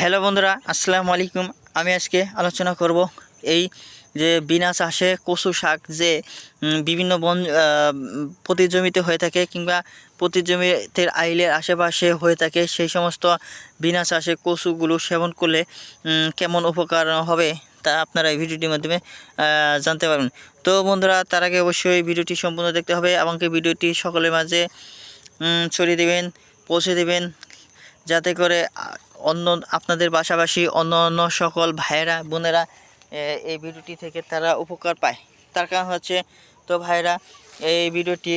Hello বন্ধুরা, আসসালামু আলাইকুম। আমি আজকে আলোচনা করব এই যে বিনা চাষে কচু শাক যে বিভিন্ন বন প্রতি জমিতে হয়ে থাকে কিংবা প্রতি জমিতে আইলের আশেপাশে হয়ে থাকে, সেই সমস্ত বিনা চাষে কচুগুলো সেবন করলে কেমন উপকার হবে তা আপনারা এই ভিডিওটির মাধ্যমে জানতে পারবেন। তো বন্ধুরা, তার আগে অবশ্যই ভিডিওটি সম্পূর্ণ দেখতে হবে আমাকে ভিডিওটি সকলের মাঝে ছড়িয়ে দেবেন, পৌঁছে দেবেন, যাতে করে অন্য আপনাদের পাশাপাশি অন্য অন্য সকল ভাইয়েরা, বোনেরা এই ভিডিওটি থেকে তারা উপকার পায়। তার কারণ হচ্ছে, তো ভাইরা এই ভিডিওটি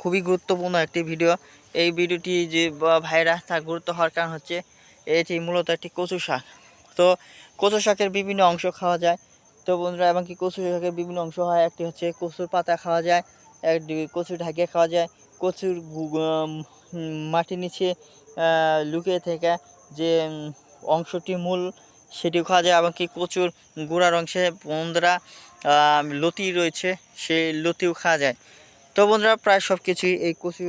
খুবই গুরুত্বপূর্ণ একটি ভিডিও। এই ভিডিওটি যে ভাইরা তার গুরুত্ব হওয়ার কারণ হচ্ছে, এটি মূলত একটি কচু শাক। তো কচু শাকের বিভিন্ন অংশ খাওয়া যায়। তো বন্ধুরা এবং কি কচু শাকের বিভিন্ন অংশ হয়। একটি হচ্ছে কচুর পাতা খাওয়া যায়, একটি কচুর ঢাকিয়ে খাওয়া যায়। কচুর মাটির নিচে লুকিয়ে থেকে যে অংশটি মূল সেটিও খাওয়া যায় এবং কি কচুর গোড়ার অংশে বন্ধুরা লতি রয়েছে, সেই লতিও খাওয়া যায়। তো বন্ধুরা, প্রায় সব কিছুই এই কচু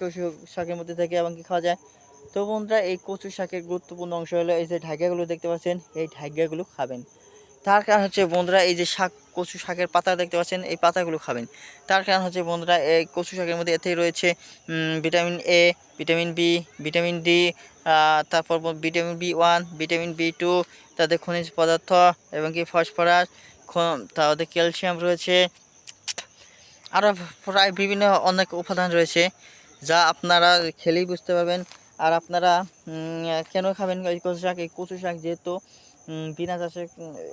কচু শাকের মধ্যে থেকে এবং কি খাওয়া যায়। তো বন্ধুরা, এই কচু শাকের গুরুত্বপূর্ণ অংশ হলো এই যে ঢাকিয়াগুলো দেখতে পাচ্ছেন, এই ঢাকিয়াগুলো খাবেন। তার কারণ হচ্ছে বন্ধুরা, এই যে শাক কচু শাকের পাতা দেখতে পাচ্ছেন, এই পাতাগুলো খাবেন। তার কারণ হচ্ছে বন্ধুরা, এই কচু শাকের মধ্যে এতেই রয়েছে vitamin A vitamin B vitamin D তারপর vitamin B one vitamin B two তাদের খনিজ পদার্থ এবং কি ফসফরাস তাদের ক্যালসিয়াম রয়েছে। আরও প্রায় বিভিন্ন অনেক উপাদান রয়েছে, যা আপনারা খেলেই বুঝতে পারবেন। আর আপনারা কেন খাবেন এই কচু শাক? এই কচু শাক যেহেতু বিনা চাষে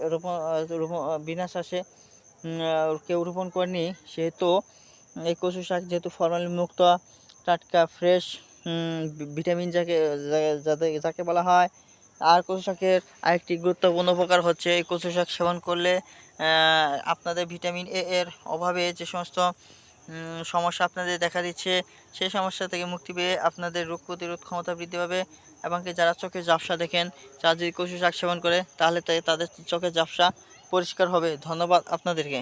রোপণ রোপণ বিনা চাষে কেউ রোপণ করেনি। সেহেতু এই কচু শাক যেহেতু ফরমালিন মুক্ত, টাটকা, ফ্রেশ ভিটামিন যাকে যা- যাতে, যাকে বলা হয়। আর কচু শাকের আরেকটি গুরুত্বপূর্ণ উপকার হচ্ছে এই কচু শাক সেবন করলে আপনাদের ভিটামিন এ এর অভাবে যে সমস্ত সমস্যা আপনাদের দেখা দিচ্ছে, সেই সমস্যা থেকে মুক্তি পেয়ে আপনাদের রোগ প্রতিরোধ ক্ষমতা বৃদ্ধি পাবে এবং কি যারা চোখে ঝাপসা দেখেন তারা যদি কচু শাক সেবন করে, তাহলে তাদের চোখে ঝাপসা পরিষ্কার হবে। ধন্যবাদ আপনাদেরকে।